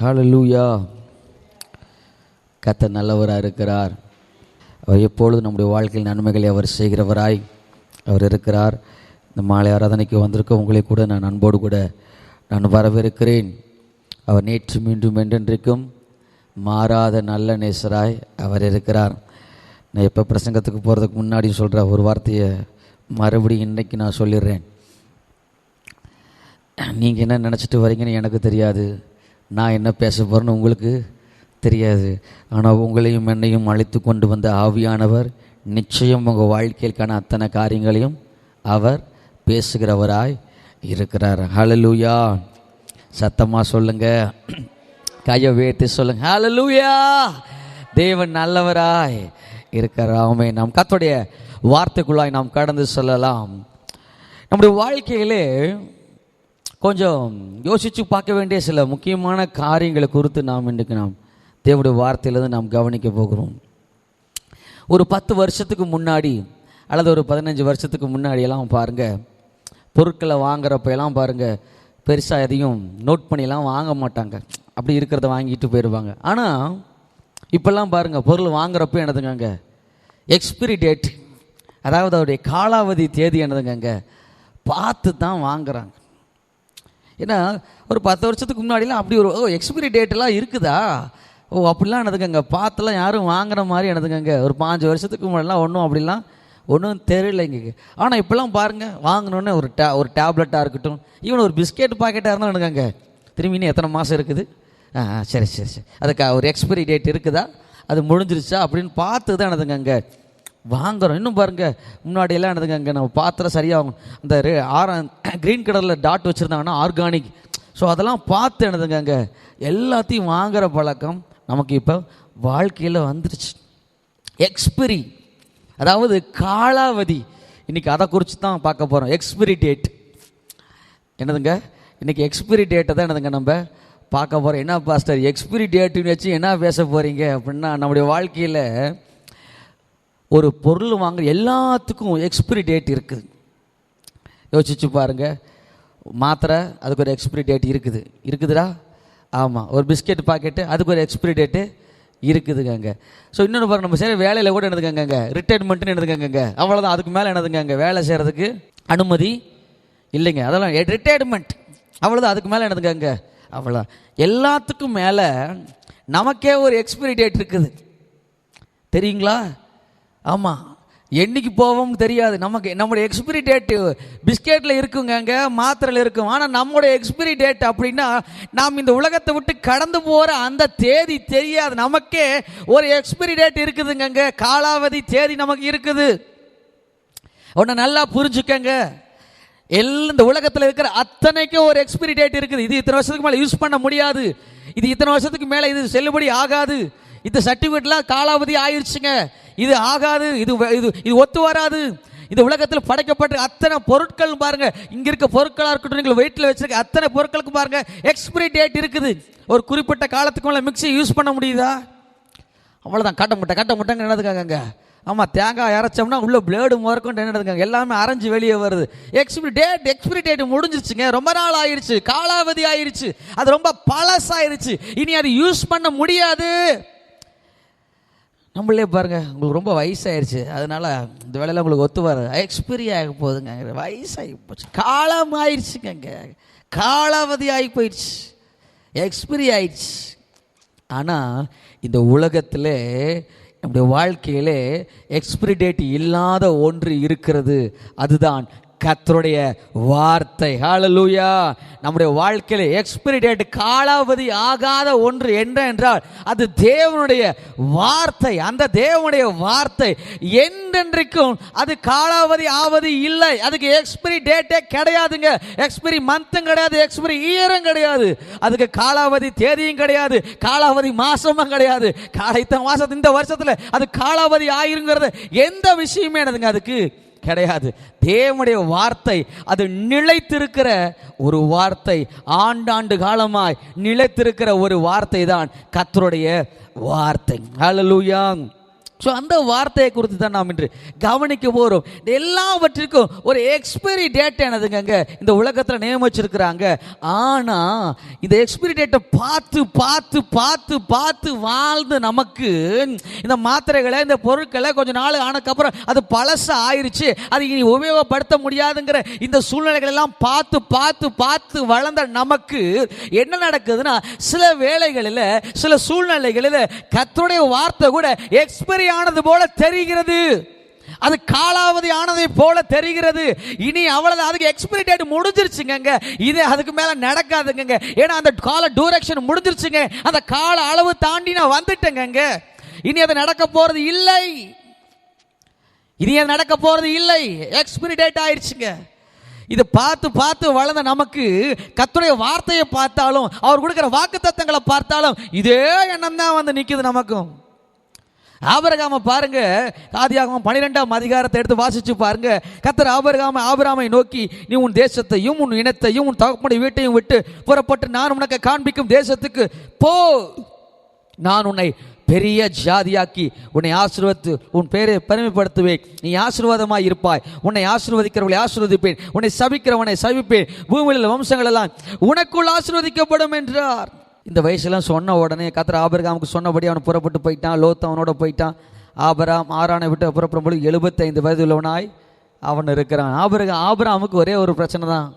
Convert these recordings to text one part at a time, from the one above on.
Hallelujah கத்த நல்லவராக இருக்கிறார். அவர் எப்பொழுது நம்முடைய வாழ்க்கையில் நன்மைகளை அவர் செய்கிறவராய் அவர் இருக்கிறார். இந்த மாலை ஆராதனைக்கு வந்திருக்க உங்களை கூட நான் அன்போடு கூட நான் வரவேற்கிறேன். அவர் நேற்று மீண்டும் என்றென்றைக்கும் மாறாத நல்ல நேசராய் அவர் இருக்கிறார். நான் எப்போ பிரசங்கத்துக்கு போகிறதுக்கு முன்னாடி சொல்கிற ஒரு வார்த்தையை மறுபடியும் இன்றைக்கி நான் சொல்லிடுறேன். நீங்கள் என்ன நினச்சிட்டு வரீங்கன்னு எனக்கு தெரியாது. நான் என்ன பேச போகிறேன்னு உங்களுக்கு தெரியாது. ஆனால் உங்களையும் என்னையும் அழைத்து கொண்டு வந்த ஆவியானவர் நிச்சயம் உங்கள் வாழ்க்கைக்கான அத்தனை காரியங்களையும் அவர் பேசுகிறவராய் இருக்கிறார். ஹலலூயா சத்தமாக சொல்லுங்கள் கையை உயர்த்தி சொல்லுங்க. ஹலலூயா தேவன் நல்லவராய் இருக்கிறாமே நாம் கத்துடைய வார்த்தைக்குள்ளாய் நாம் கடந்து செல்லலாம். நம்முடைய வாழ்க்கையிலே கொஞ்சம் யோசித்து பார்க்க வேண்டிய சில முக்கியமான காரியங்களை குறித்து நாம் இன்றைக்கு நாம் தேவடைய வார்த்தையிலிருந்து நாம் கவனிக்க போகிறோம். ஒரு பத்து வருஷத்துக்கு முன்னாடி அல்லது ஒரு பதினஞ்சு வருஷத்துக்கு முன்னாடியெல்லாம் பாருங்கள் பொருட்களை வாங்குறப்ப எல்லாம் பாருங்கள் பெருசாக எதையும் நோட் பண்ணிலாம் வாங்க மாட்டாங்க. அப்படி இருக்கிறத வாங்கிட்டு போயிடுவாங்க ஆனால் இப்போல்லாம் பாருங்கள் பொருள் வாங்குறப்ப என்னதுங்க எக்ஸ்பிரி டேட் அதாவது அவருடைய காலாவதி தேதி என்னதுங்க பார்த்து தான் வாங்குறாங்க. ஏன்னா ஒரு பத்து வருஷத்துக்கு முன்னாடிலாம் அப்படி ஒரு ஓ எக்ஸ்பிரி டேட்டெல்லாம் இருக்குதா? ஓ அப்படிலாம் என்னதுங்க பார்த்துலாம் யாரும் வாங்குற மாதிரி என்னதுங்க ஒரு பாஞ்சு வருஷத்துக்கு முன்னாடிலாம் ஒன்றும் அப்படிலாம் ஒன்றும் தெரியலைங்க. ஆனால் இப்போல்லாம் பாருங்கள் வாங்கினோன்னே ஒரு டே ஒரு டேப்லெட்டாக இருக்கட்டும் ஈவன் ஒரு பிஸ்கெட் பாக்கெட்டாக இருந்தால் என்னதுங்க திரும்பி இன்னும் எத்தனை மாதம் இருக்குது? ஆ சரி சரி சரி. அதுக்கு ஒரு எக்ஸ்பிரி டேட் இருக்குதா? அது முடிஞ்சிருச்சா? அப்படின்னு பார்த்து தான் எனதுங்க வாங்குறோம். இன்னும் பாருங்க முன்னாடி எல்லாம் என்னதுங்க அங்கே நம்ம பாத்திரம் சரியாகும். அந்த ரெ- ஆர க்ரீன் கலரில் டாட் வச்சுருந்தாங்கன்னா ஆர்கானிக் ஸோ அதெல்லாம் பார்த்து என்னதுங்க அங்கே எல்லாத்தையும் வாங்குகிற பழக்கம் நமக்கு இப்போ வாழ்க்கையில் வந்துருச்சு. எக்ஸ்பிரி அதாவது காலாவதி. இன்றைக்கி அதை குறித்து தான் பார்க்க போகிறோம் எக்ஸ்பிரி டேட் என்னதுங்க இன்றைக்கி எக்ஸ்பிரி டேட்டை தான் என்னதுங்க நம்ம பார்க்க போகிறோம் என்ன பாஸ்டர் எக்ஸ்பிரி டேட்டுன்னு வச்சு என்ன பேச போகிறீங்க அப்படின்னா நம்முடைய வாழ்க்கையில் ஒரு பொருள் வாங்குற எல்லாத்துக்கும் எக்ஸ்பிரி டேட் இருக்குது. யோசிச்சு பாருங்க. மாத்திரை அதுக்கு ஒரு எக்ஸ்பிரி டேட் இருக்குது. இருக்குதுடா? ஆமாம் ஒரு பிஸ்கெட் பாக்கெட்டு அதுக்கு ஒரு எக்ஸ்பிரி டேட்டு இருக்குதுங்க அங்கே ஸோ இன்னொன்று பாருங்க. நம்ம செய்கிற வேலையில் கூட என்னதுங்க ரிட்டைர்மெண்ட்டுன்னு ரிட்டைர்மெண்ட்னு அவ்வளோதான் அதுக்கு மேலே என்னதுங்க வேலை செய்கிறதுக்கு அனுமதி இல்லைங்க. அதெல்லாம் ரிட்டையர்மெண்ட் அவ்வளோதான் அதுக்கு மேலே என்னதுங்க அவ்வளோ எல்லாத்துக்கும் மேலே நமக்கே ஒரு எக்ஸ்பிரி டேட் இருக்குது. தெரியுங்களா? ஆமாம் என்னைக்கு போவோம்னு தெரியாது. நமக்கு நம்முடைய எக்ஸ்பிரி டேட்டு பிஸ்கெட்டில் இருக்குங்கங்க மாத்திரையில் இருக்கும். ஆனால் நம்முடைய எக்ஸ்பிரி டேட் அப்படின்னா நாம் இந்த உலகத்தை விட்டு கடந்து போகிற அந்த தேதி தெரியாது. நமக்கே ஒரு எக்ஸ்பிரி டேட் இருக்குதுங்கங்க காலாவதி தேதி நமக்கு இருக்குது. ஒன்று நல்லா புரிஞ்சுக்கங்க. எல்லாம் இந்த உலகத்தில் இருக்கிற அத்தனைக்கும் ஒரு எக்ஸ்பிரி டேட் இருக்குது. இது இத்தனை வருஷத்துக்கு மேலே யூஸ் பண்ண முடியாது. இது இத்தனை வருஷத்துக்கு மேலே இது செல்லுபடி ஆகாது. இந்த சர்டிஃபிகேட்லாம் காலாவதி ஆயிடுச்சுங்க இது ஆகாது இது வ- இது இது ஒத்து வராது. இந்த உலகத்தில் படைக்கப்பட்ட அத்தனை பொருட்கள் பாருங்க. இங்க இருக்க பொருட்களாக இருக்கட்டும் நீங்கள் வெயிட்டில் வச்சிருக்க அத்தனை பொருட்களுக்கு பாருங்க. எக்ஸ்பிரி டேட் இருக்குது. ஒரு குறிப்பிட்ட காலத்துக்கு மேலே மிக்ஸி யூஸ் பண்ண முடியுதா? அவ்வளோதான் கட்ட முட்டை கட்ட முட்டைங்க என்னதுக்காங்க ஆமாம் தேங்காய் அரைச்சோம்னா உள்ளே பிளேடு முறக்கும் என்னதுக்காங்க எல்லாமே அரைஞ்சு வெளியே வருது. எக்ஸ்பிரி டேட் எக்ஸ்பிரி டேட் முடிஞ்சிருச்சுங்க. ரொம்ப நாள் ஆயிடுச்சு காலாவதி ஆயிடுச்சு அது ரொம்ப பழசாயிருச்சு. இனி அது யூஸ் பண்ண முடியாது. நம்மளே பாருங்க உங்களுக்கு ரொம்ப வயசாயிருச்சு. அதனால இந்த வேலையில் உங்களுக்கு ஒத்து வர எக்ஸ்பிரி ஆக போகுதுங்க. வயசாகி போச்சு. காலம் ஆயிடுச்சுங்க காலாவதி ஆகி போயிடுச்சு. எக்ஸ்பிரி ஆயிடுச்சு. ஆனால் இந்த உலகத்தில் நம்முடைய வாழ்க்கையிலே எக்ஸ்பிரி டேட் இல்லாத ஒன்று இருக்கிறது. அதுதான் கத்தருடைய வார்த்தை. ஹாலலூயா நம்முடைய வாழ்க்கையில் எக்ஸ்பிரி டேட் காலாவதி ஆகாத ஒன்று என்ன என்றால் அது தேவனுடைய வார்த்தை. அந்த தேவனுடைய வார்த்தை என்றென்றைக்கும் அது காலாவதி ஆவது இல்லை. அதுக்கு எக்ஸ்பிரி டேட்டே கிடையாதுங்க. எக்ஸ்பிரி மந்த்தும் கிடையாது எக்ஸ்பிரி இயரும் கிடையாது. அதுக்கு காலாவதி தேதியும் கிடையாது காலாவதி மாசமும் கிடையாது. காலை இத்தனை மாசத்து இந்த வருஷத்துல அது காலாவதி ஆயிருங்கிறது எந்த விஷயமே எனதுங்க. அதுக்கு கிடையாது. தேவனுடைய வார்த்தை அது நிலைத்திருக்கிற ஒரு வார்த்தை ஆண்டாண்டு காலமாய் நிலைத்திருக்கிற ஒரு வார்த்தை தான் கத்தருடைய வார்த்தை. ஹalleluya ஸோ அந்த வார்த்தையை குறித்து தான் நாம் இன்று கவனிக்க போகிறோம் எல்லாவற்றிற்கும் ஒரு எக்ஸ்பைரி டேட் எனதுங்க இந்த உலகத்தில் நியமிச்சிருக்கிறாங்க. ஆனால் இந்த எக்ஸ்பைரி டேட்டை பார்த்து பார்த்து பார்த்து பார்த்து வாழ்ந்து நமக்கு இந்த மாத்திரைகளை இந்த பொருட்களை கொஞ்சம் நாள் ஆனதுக்கப்புறம் அது பழச ஆயிடுச்சு அது இனி உபயோகப்படுத்த முடியாதுங்கிற இந்த சூழ்நிலைகள் எல்லாம் பார்த்து பார்த்து பார்த்து வளர்ந்த நமக்கு என்ன நடக்குதுன்னா சில வேலைகளில் சில சூழ்நிலைகளில் கர்த்தருடைய வார்த்தை கூட எக்ஸ்பைரி ஆனது போல தெரிகிறது. அது காலாவதி ஆனதை போல தெரிகிறது. இனி அவ்வளவு அதுக்கு எக்ஸ்பிரி டேட் முடிஞ்சிருச்சுங்க இது அதுக்கு மேல நடக்காதுங்க ஏன்னா அந்த கால டூரக்ஷன் முடிஞ்சிருச்சுங்க. அந்த கால அளவு தாண்டி நான் வந்துட்டேங்க இனி அது நடக்க போறது இல்லை. இனி அது நடக்க போறது இல்லை. எக்ஸ்பிரி டேட் ஆயிடுச்சுங்க. இது பார்த்து பார்த்து வளர்ந்த நமக்கு கத்துடைய வார்த்தையை பார்த்தாலும் அவர் கொடுக்குற வாக்கு தத்தங்களை பார்த்தாலும் இதே எண்ணம் தான் வந்து நிற்குது நமக்கும். ஆபரகாம பாருங்க. ஆதியாகமம் பன்னிரெண்டாம் அதிகாரத்தை எடுத்து வாசிச்சு பாருங்க. கத்தர் ஆபரகாம ஆபராமை நோக்கி நீ உன் தேசத்தையும் உன் இனத்தையும் உன் தகப்பனுடைய வீட்டையும் விட்டு புறப்பட்டு நான் உனக்கு காண்பிக்கும் தேசத்துக்கு போ. நான் உன்னை பெரிய ஜாதியாக்கி உன்னை ஆசீர்வத்து உன் பேரை பெருமைப்படுத்துவேன். நீ ஆசீர்வாதமாக இருப்பாய். உன்னை ஆசீர்வதிக்கிறவர்களை ஆசீர்வதிப்பேன். உன்னை சபிக்கிறவனை சபிப்பேன். பூமியில் வம்சங்கள் எல்லாம் உனக்குள் ஆசீர்வதிக்கப்படும் என்றார். இந்த வயசுலாம் சொன்ன உடனே கத்திர ஆபரகாமுக்கு சொன்னபடி அவன் புறப்பட்டு போயிட்டான் லோத் அவனோட போயிட்டான். ஆபராம் ஆறானை விட்டு புறப்படும் பொழுது எழுபத்தைந்து வயது உள்ளவனாய் அவன் இருக்கிறான். ஆபரகா ஆபராமுக்கு ஒரே ஒரு பிரச்சனை தான்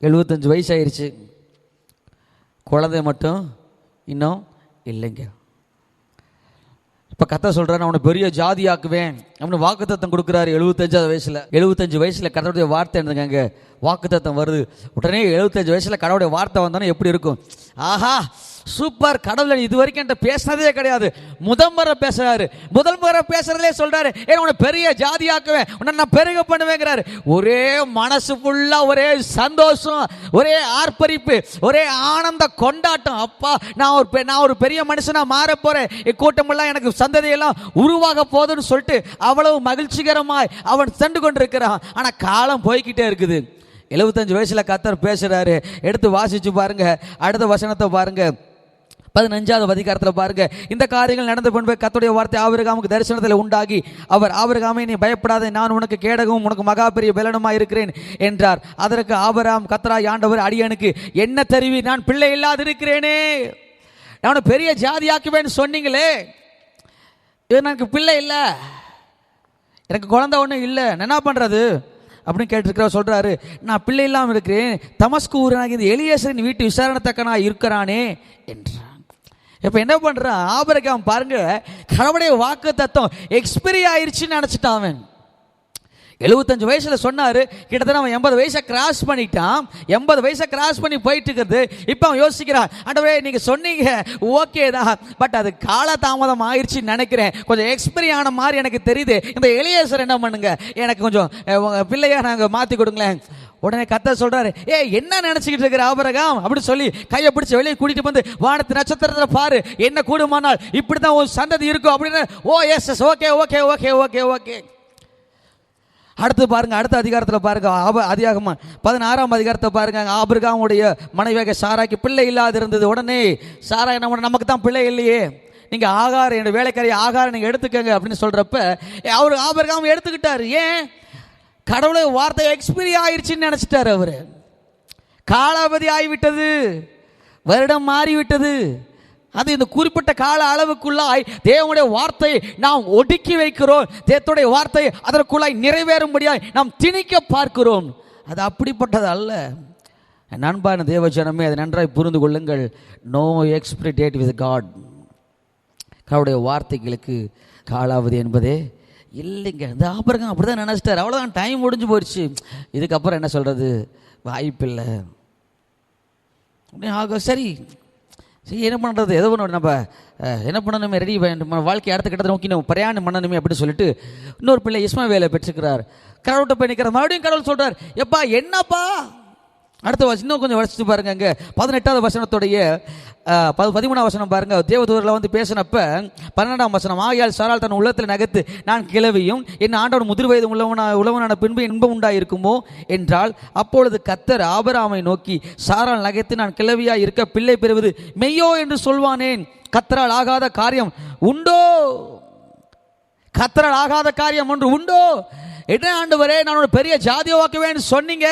எழுபத்தஞ்சு வயசு ஆயிருச்சு குழந்தை மட்டும் இன்னும் இல்லைங்க. இப்போ கத்த சொல்கிறேன் அவனை பெரிய ஜாதி ஆக்குவேன் அவனு வாக்குத்தத்தம் கொடுக்குறாரு எழுபத்தஞ்சாவது வயசில். எழுபத்தஞ்சு வயசில் கடவுளுடைய வார்த்தை என்னதுங்க வாக்குத்தத்தம் வருது. உடனே எழுபத்தஞ்சு வயசில் கடவுளுடைய வார்த்தை வந்தோன்னே எப்படி இருக்கும்? ஆஹா சூப்பர் கடவுள் இது வரைக்கும் என்கிட்ட பேசினதே கிடையாது. முதல் முறை பேசுறாரு. முதல் முறை பேசுறதே சொல்றாரு ஏன் உன்னை பெரிய ஜாதியாக்குவேன். உன்னை நான் பெருக பண்ணுவேங்கிறாரு. ஒரே மனசு ஃபுல்லா ஒரே சந்தோஷம் ஒரே ஆர்ப்பரிப்பு ஒரே ஆனந்த கொண்டாட்டம். அப்பா நான் ஒரு பெ- நான் ஒரு பெரிய மனுஷனா மாற போறேன். என் கூட்டமெல்லாம் எனக்கு சந்ததியெல்லாம் உருவாக போகுதுன்னு சொல்லிட்டு அவ்வளவு மகிழ்ச்சிகரமாய் அவன் சென்று கொண்டிருக்கிறான். ஆனா காலம் போய்கிட்டே இருக்குது. எழுபத்தஞ்சு வயசுல கத்தர் பேசுறாரு. எடுத்து வாசிச்சு பாருங்க. அடுத்த வசனத்தை பாருங்க. பதினஞ்சாவது அதிகாரத்தில் பாருங்க. இந்த காரியங்கள் நடந்த பின்பு கத்துடைய வார்த்தை ஆபிரகாமுக்கு தரிசனத்தில் உண்டாகி அவர் ஆபிரகாமை நீ பயப்படாதே நான் உனக்கு கேடகவும் உனக்கு மகா பெரிய பலனுமா இருக்கிறேன் என்றார். அதற்கு ஆபராம் கத்ரா யாண்டவர் அடியனுக்கு என்ன தெரிவி? நான் பிள்ளை இல்லாது இருக்கிறேனே நான் பெரிய ஜாதியாக்குவேன்னு சொன்னீங்களே. இது எனக்கு பிள்ளை இல்லை. எனக்கு குழந்தை ஒன்றும் இல்லை. நான் என்ன பண்ணுறது அப்படின்னு கேட்டிருக்கிறவர் சொல்கிறாரு நான் பிள்ளை இல்லாமல் இருக்கிறேன். தமஸ்கு ஊரனாகி இந்த எளியேசரின் வீட்டு விசாரணத்தக்கனாக இருக்கிறானே என்றார். இப்போ என்ன பண்ணுறான் ஆபரகாம் பாருங்க கடவுளுடைய வாக்கு தத்துவம் எக்ஸ்பிரி ஆயிடுச்சுன்னு நினச்சிட்டான் அவன். எழுபத்தஞ்சு வயசில் சொன்னார் கிட்டத்தட்ட அவன் எண்பது வயசை கிராஸ் பண்ணிட்டான். எண்பது வயசை கிராஸ் பண்ணி போயிட்டு இருக்குது. இப்போ அவன் யோசிக்கிறான் ஆண்டவரே நீங்கள் சொன்னீங்க ஓகே தான். பட் அது காலதாமதம் ஆயிடுச்சுன்னு நினைக்கிறேன். கொஞ்சம் எக்ஸ்பிரி ஆன மாதிரி எனக்கு தெரியுது. இந்த இளையசர் என்ன பண்ணுங்க? எனக்கு கொஞ்சம் பிள்ளையாக நாங்கள் மாற்றி கொடுங்களேன். உடனே கத்த சொல்றாரு ஏ என்ன நினைச்சுக்கிட்டு இருக்கிற ஆபரகம்? அப்படி சொல்லி கையை பிடிச்சி வெளியே கூட்டிட்டு வந்து வானத்து நட்சத்திரத்தில் பாரு என்ன கூடுமானால் இப்படி தான் ஒரு சந்ததி இருக்கும். அப்படின்னு ஓ yes yes okay okay okay okay okay அடுத்து பாருங்க அடுத்த அதிகாரத்தில் பாருங்க ஆப அதிகாரமா பதினாறாம் அதிகாரத்தை பாருங்க ஆபிரகாமுடைய மனைவியாக சாராய்க்கு பிள்ளை இல்லாது இருந்தது உடனே சாரா என்ன பண்ண நமக்கு தான் பிள்ளை இல்லையே. நீங்கள் ஆகாரம் என்னோட வேலைக்காரி ஆகாரம் நீங்கள் எடுத்துக்கங்க. அப்படின்னு சொல்கிறப்ப அவர் ஆபிரகாம் எடுத்துக்கிட்டார். ஏன்? கடவுளுடைய வார்த்தை எக்ஸ்பீரி ஆயிடுச்சுன்னு நினச்சிட்டார் அவர். காலாவதி ஆகிவிட்டது. வருடம் மாறிவிட்டது. அது இந்த குறிப்பிட்ட கால அளவுக்குள்ளாய் தேவனுடைய வார்த்தையை நாம் ஒடுக்கி வைக்கிறோம். தேவத்துடைய வார்த்தை அதற்குள்ளாய் நிறைவேறும்படியாய் நாம் திணிக்க பார்க்கிறோம். அது அப்படிப்பட்டது அல்ல. நண்பான தேவஜனமே அதை நன்றாய் புரிந்து கொள்ளுங்கள். No expiry date with God கடவுளுடைய வார்த்தைகளுக்கு காலாவதி என்பதே இல்லைங்க. இந்த ஆபரகம் அப்படி தான் நினச்சிட்டார். அவ்வளோதான் டைம் முடிஞ்சு போயிடுச்சு. இதுக்கப்புறம் என்ன சொல்கிறது வாய்ப்பில்லை. அப்படியே சரி. சரி என்ன பண்ணுறது எதோ ஒன்று நம்ம என்ன பண்ணணுமே? ரெடி நம்ம வாழ்க்கை அடுத்த கட்டத்தை நோக்கி நம்ம பிரயாணம் பண்ணணுமே அப்படின்னு சொல்லிட்டு இன்னொரு பிள்ளை இஸ்மாவேலை பெற்றுக்கிறார் கடவுள்கிட்ட போய் நிற்கிறார் மறுபடியும் கடவுள் சொல்கிறார் எப்பா என்னப்பா? அடுத்த வசனம் இன்னும் கொஞ்சம் வசித்து பாருங்க அங்கே. பதினெட்டாவது வசனத்துடைய பதிமூணாம் வசனம் பாருங்க. தேவதூரில் வந்து பேசினப்ப பன்னெண்டாம் வசனம் ஆகையால் சாரால் தன் உள்ளத்தில் நகர்த்து நான் கிளவியும் என் ஆண்டவன் முதிர் வயது உள்ளவனா உழவனான பின்பு இன்பம் உண்டாயிருக்குமோ? என்றால் அப்பொழுது கத்தர் ஆபராமை நோக்கி சாரால் நகைத்து நான் கிளவியாக இருக்க பிள்ளை பெறுவது மெய்யோ என்று சொல்வானேன். கத்தரால் ஆகாத காரியம் உண்டோ? கத்தரால் ஆகாத காரியம் ஒன்று உண்டோ? என்ன ஆண்டு வரே நான் ஒரு பெரிய ஜாதியவாக்குவேன்னு சொன்னீங்க.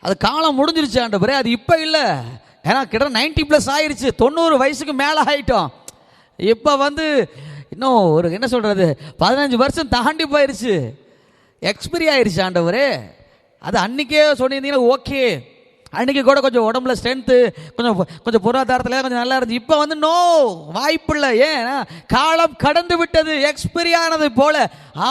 அது காலம் முடிஞ்சிருச்சு ஆண்டவரே. அது இப்போ இல்லை. ஏன்னா கிட்ட நைன்டி ப்ளஸ் ஆயிடுச்சு தொண்ணூறு வயசுக்கு மேலே ஆகிட்டோம் இப்போ வந்து இன்னும் ஒரு என்ன சொல்கிறது பதினஞ்சு வருஷம் தாண்டி போயிருச்சு. எக்ஸ்பிரி ஆயிடுச்சு ஆண்டவரே. அது அன்னைக்கே சொல்லியிருந்தீங்கன்னா ஓகே அன்னைக்கு கூட கொஞ்சம் உடம்புல ஸ்ட்ரென்த்து கொஞ்சம் கொஞ்சம் பொருளாதாரத்தில் கொஞ்சம் நல்லா இருந்துச்சு. இப்போ வந்து நோ வாய்ப்பில்லை. ஏன் காலம் கடந்து விட்டது எக்ஸ்பிரி ஆனது போல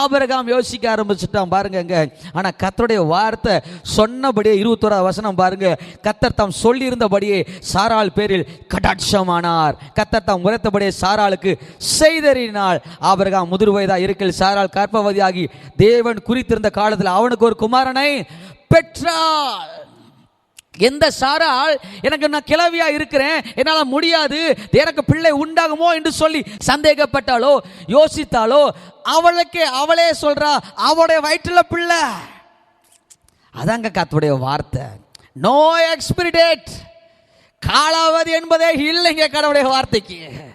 ஆபரகாம் யோசிக்க ஆரம்பிச்சுட்டான் பாருங்க இங்க ஆனால் கத்தருடைய வார்த்தை சொன்னபடியே இருபத்தோரா வசனம் பாருங்க. கத்தர் தாம் சொல்லியிருந்தபடியே சாராள் பேரில் கடாட்சமானார். கத்தர் தாம் உரைத்தபடியே சாராளுக்கு செய்தறினாள் ஆபரகாம் முதிர் வயதாக இருக்கில் சாராள் கற்பவதியாகி தேவன் குறித்திருந்த காலத்தில் அவனுக்கு ஒரு குமாரனை பெற்றாள் எந்த சாரால் எனக்கு நான் கிளவியா இருக்கிறேன் என்னால் முடியாது எனக்கு பிள்ளை உண்டாகுமோ என்று சொல்லி சந்தேகப்பட்டாலோ யோசித்தாலோ அவளுக்கு அவளே சொல்றா அவளுடைய வயிற்றுல பிள்ளை. அதாங்க கத்துடைய வார்த்தை. நோ எக்ஸ்பிரிடேட் காலாவதி என்பதே இல்லைங்க கடவுடைய வார்த்தைக்கு.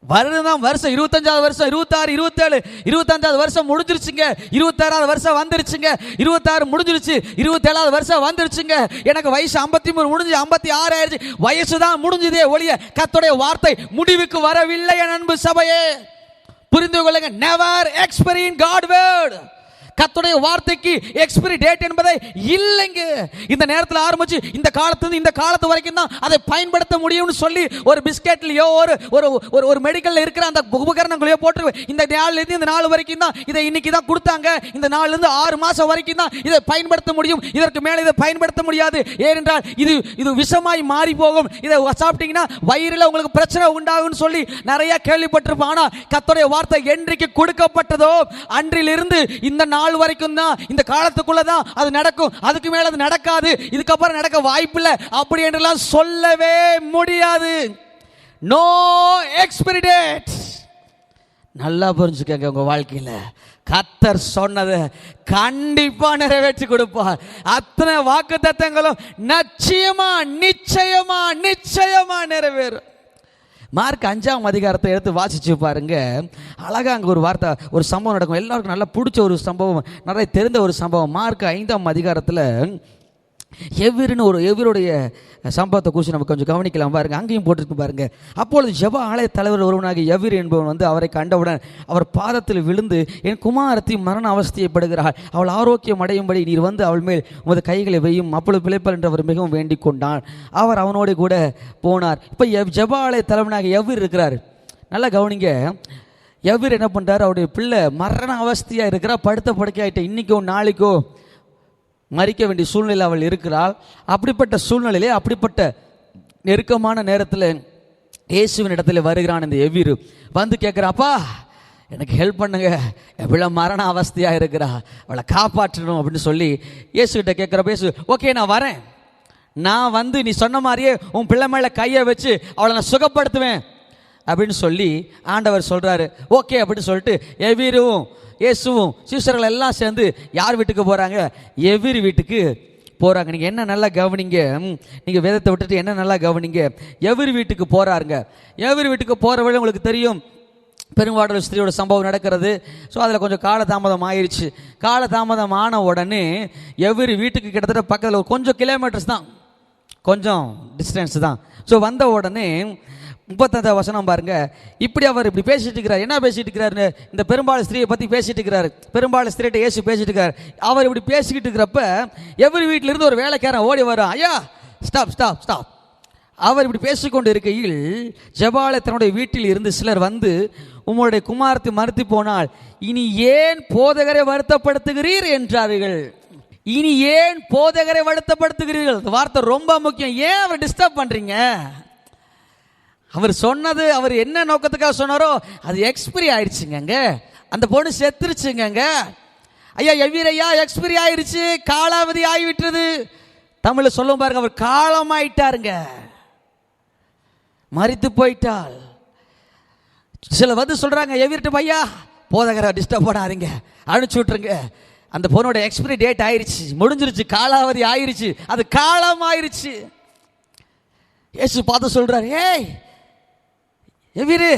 வருடம் வருஷம் இருபத்தஞ்சாவது வருஷம் இருபத்தாறு இருபத்தேழு இருபத்தஞ்சாவது வருஷம் முடிஞ்சிருச்சுங்க. இருபத்தாறாவது வருஷம் வந்துருச்சுங்க. இருபத்தாறு முடிஞ்சிருச்சு இருபத்தேழாவது வருஷம் வந்துருச்சுங்க. எனக்கு வயசு ஐம்பத்தி மூணு முடிஞ்சு ஐம்பத்தி ஆறு ஆயிடுச்சு. வயசு தான் முடிஞ்சதே ஒழிய கத்தோடைய வார்த்தை முடிவுக்கு வரவில்லை என் அன்பு சபையே. புரிந்து கொள்ளுங்க நெவர் எக்ஸ்பீரியன் காட் வேர்டு கத்துடைய வார்த்தைக்கு எக்ஸ்பிரி டேட் என்பதை இல்லைங்க. இந்த நேரத்தில் ஆரம்பிச்சு இந்த காலத்துல இந்த காலத்து வரைக்கும் தான் அதை பயன்படுத்த முடியும்னு சொல்லி ஒரு பிஸ்கெட்லயோ ஒரு ஒரு ஒரு ஒரு மெடிக்கல்ல இருக்கிற அந்த உபகரணங்களையோ போட்டு இந்த நாள்ல இருந்து இந்த நாள் வரைக்கும் தான் இதை இன்னைக்கு தான் கொடுத்தாங்க. இந்த நாள்ல இருந்து ஆறு மாசம் வரைக்கும் தான் இதை பயன்படுத்த முடியும். இதற்கு மேலே இதை பயன்படுத்த முடியாது. ஏனென்றால் இது இது விஷமாய் மாறி போகும். இதை சாப்பிட்டீங்கன்னா வயிறில் உங்களுக்கு பிரச்சனை உண்டாகும்னு சொல்லி நிறைய கேள்விப்பட்டிருப்போம். ஆனா கத்துடைய வார்த்தை என்றைக்கு கொடுக்கப்பட்டதோ அன்றிலிருந்து இந்த நாள் வரைக்கும் தான் இந்த காலத்துக்குள்ள தான் அது நடக்கும். அதுக்கு மேல அது நடக்காது. இதுக்கப்புறம் நடக்க வாய்ப்பில்லை. அப்படி என்றெல்லாம் சொல்லவே முடியாது. நோ எக்ஸ்பிரி டேட் நல்லா புரிஞ்சுக்கங்க உங்க வாழ்க்கையில. கத்தர் சொன்னதை கண்டிப்பா நிறைவேற்றி கொடுப்பார். அத்தனை வாக்கு தத்தங்களும் நிச்சயமா நிச்சயமா நிச்சயமா நிறைவேறும். மார்க் அஞ்சாம் அதிகாரத்தை எடுத்து வாசிச்சு பாருங்க. அழகாக அங்கே ஒரு வார்த்தை ஒரு சம்பவம் நடக்கும். எல்லாருக்கும் நல்லா பிடிச்ச ஒரு சம்பவம் நிறைய தெரிந்த ஒரு சம்பவம். மார்க் ஐந்தாம் அதிகாரத்தில் எவ்விருன்னு ஒரு எவ்விருடைய சம்பவத்தை குறித்து நம்ம கொஞ்சம் கவனிக்கலாம். பாருங்க அங்கேயும் போட்டிருக்கு பாருங்க. அப்பொழுது ஜெப ஆலய தலைவர் ஒருவனாக எவ்விர் என்பவன் வந்து அவரை கண்டவுடன் அவர் பாதத்தில் விழுந்து என் குமாரத்தி மரண அவஸ்தையப்படுகிறாள் அவள் ஆரோக்கியம் அடையும்படி நீர் வந்து அவள் மேல் உமது கைகளை வையும். அப்பொழுது பிழைப்பல் என்று அவர் மிகவும் வேண்டிக் கொண்டான். அவர் அவனோடு கூட போனார். இப்போ எவ் ஜப ஆலய தலைவனாக எவ்விர் இருக்கிறார்? நல்லா கவனிங்க. எவ்விர் என்ன பண்ணுறாரு அவருடைய பிள்ளை மரண அவஸ்தையாக இருக்கிறா? படுத்த படுக்கையாயிட்ட. இன்றைக்கோ நாளைக்கோ மறிக்க வேண்டிய சூழ்நிலை அவள் இருக்கிறாள். அப்படிப்பட்ட சூழ்நிலையிலே அப்படிப்பட்ட நெருக்கமான நேரத்தில் இயேசுவின் இடத்துல வருகிறான் இந்த எவ்விரு. வந்து கேட்குறாப்பா எனக்கு ஹெல்ப் பண்ணுங்க. எவ்வளோ மரண அவஸ்தையாக இருக்கிறா. அவளை காப்பாற்றணும் அப்படின்னு சொல்லி இயேசுகிட்ட கேட்குற பேசு ஓகே நான் வரேன். நான் வந்து நீ சொன்ன மாதிரியே உன் பிள்ளை மேலே கையை வச்சு அவளை நான் சுகப்படுத்துவேன். அப்படின்னு சொல்லி ஆண்டவர் சொல்கிறாரு ஓகே அப்படின்னு சொல்லிட்டு எவ்விரும் இயேசுவும் சீசர்கள் எல்லாம் சேர்ந்து யார் வீட்டுக்கு போகிறாங்க எவ்விரி வீட்டுக்கு போகிறாங்க நீங்கள் என்ன நல்லா கவனிங்க? நீங்கள் வேதத்தை விட்டுட்டு என்ன நல்லா கவனிங்க? எவ்விரி வீட்டுக்கு போகிறாருங்க எவ்விரி வீட்டுக்கு போகிற வழி உங்களுக்கு தெரியும் பெரும்பாடல் ஸ்திரியோட சம்பவம் நடக்கிறது. ஸோ அதில் கொஞ்சம் காலதாமதம் ஆயிடுச்சு காலதாமதம் ஆன உடனே எவ்ரி வீட்டுக்கு கிட்டத்தட்ட பக்கத்தில் கொஞ்சம் கிலோமீட்டர்ஸ் தான். கொஞ்சம் டிஸ்டன்ஸ் தான். ஸோ வந்த உடனே முப்பத்தஞ்சாவது வசனம் பாருங்க. இப்படி அவர் இப்படி பேசிட்டு இருக்கிறார். என்ன பேசிட்டு இருக்கிறாரு இந்த பெரும்பாலும் ஸ்திரீயை பற்றி பேசிட்டு இருக்கிறாரு. பெரும்பாலும் ஸ்திரீட்ட ஏசி பேசிட்டு இருக்கிறார் அவர் இப்படி பேசிக்கிட்டு இருக்கிறப்ப எவ்ரி வீட்டில இருந்து ஒரு வேலைக்காரன் ஓடி வரும் ஐயா ஸ்டாப் ஸ்டாப் ஸ்டாப் அவர் இப்படி பேசிக்கொண்டு இருக்கையில் ஜபால தன்னுடைய வீட்டில் இருந்து சிலர் வந்து உங்களுடைய குமாரத்தை மறுத்து போனால் இனி ஏன் போதகரை வருத்தப்படுத்துகிறீர்? என்றார்கள். இனி ஏன் போதகரை வருத்தப்படுத்துகிறீர்கள்? இந்த வார்த்தை ரொம்ப முக்கியம். ஏன் அவர் டிஸ்டர்ப் பண்றீங்க? அவர் சொன்னது அவர் என்ன நோக்கத்துக்காக சொன்னாரோ அது எக்ஸ்பிரி ஆயிடுச்சுங்க அந்த பொண்ணு செத்துருச்சுங்க ஐயா எவ்வீரையா எக்ஸ்பிரி ஆயிடுச்சு காலாவதி ஆகிவிட்டது. தமிழில் சொல்லும் பாருங்க அவர் காலமாயிட்டாருங்க. மறித்து போயிட்டாள் சில வந்து சொல்கிறாங்க எவிர்ட்டு பையா போதகரை டிஸ்டர்ப் பண்ணாதீங்க. அனுப்பிச்சி விட்ருங்க அந்த பொண்ணோட எக்ஸ்பிரி டேட் ஆயிடுச்சு முடிஞ்சிருச்சு காலாவதி ஆயிடுச்சு அது காலம் ஆயிடுச்சு ஏசு பார்த்து சொல்கிறார் ஏய் எவிரு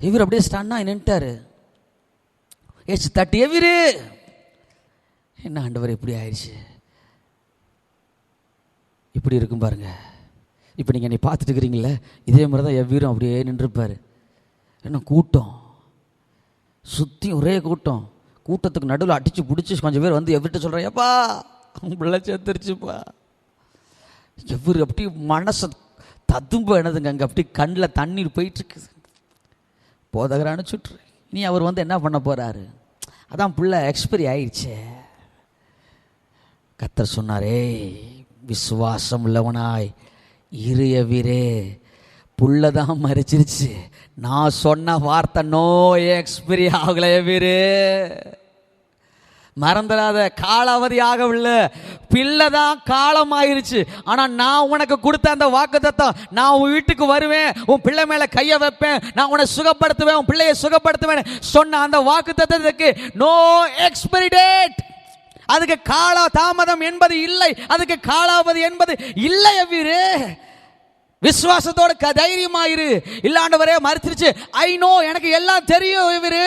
இவர் அப்படியே ஸ்டன்னா நின்ட்டாரு ஏசு தட்டி எவிரு என்ன ஆண்டவர் இப்படி ஆயிடுச்சு? இப்படி இருக்கும் பாருங்க. இப்போ நீங்கள் என்னை பார்த்துட்டு இருக்கிறீங்களே இதே மாதிரி தான் எவ்வீரும் அப்படியே நின்றுருப்பார் என்ன கூட்டம்? சுற்றி ஒரே கூட்டம். கூட்டத்துக்கு நடுவில் அடித்து பிடிச்சி கொஞ்சம் பேர் வந்து எவர்கிட்ட சொல்கிறேன் ஏப்பா பிள்ளை சேர்த்துருச்சுப்பா எவ்வளோ அப்படி மனசை ததும்ப என்னதுங்க அங்கே? அப்படி கண்ணில் தண்ணீர் போயிட்டுருக்குது போதகரான சுற்று. இனி அவர் வந்து என்ன பண்ண போகிறாரு அதான் பிள்ளை எக்ஸ்பைரி ஆயிடுச்சே கத்தர் சொன்னாரே விசுவாசம் உள்ளவனாய் இரு புள்ள தான் மறிச்சிருச்சு நான் சொன்ன வார்த்தை நோ எக்ஸ்பைரி ஆகல வீரே. மறந்துடாத காலாவதி ஆகவில்லை பிள்ளை தான் காலம் ஆயிருச்சு ஆனால் நான் உனக்கு கொடுத்த அந்த வாக்குத்தத்தம் நான் உன் வீட்டுக்கு வருவேன் உன் பிள்ளை மேலே கையை வைப்பேன் நான் உன்னை சுகப்படுத்துவேன் உன் பிள்ளையை சுகப்படுத்துவேன் சொன்ன அந்த வாக்குத்தத்தத்துக்கு நோ எக்ஸ்பிரி டேட் அதுக்கு கால தாமதம் என்பது இல்லை. அதுக்கு காலாவதி என்பது இல்லை எவ்விரு விசுவாசத்தோட க தைரியமாயிரு. இல்லாண்டவரே மறுத்துருச்சு. ஐ நோ எனக்கு எல்லாம் தெரியும் இவரு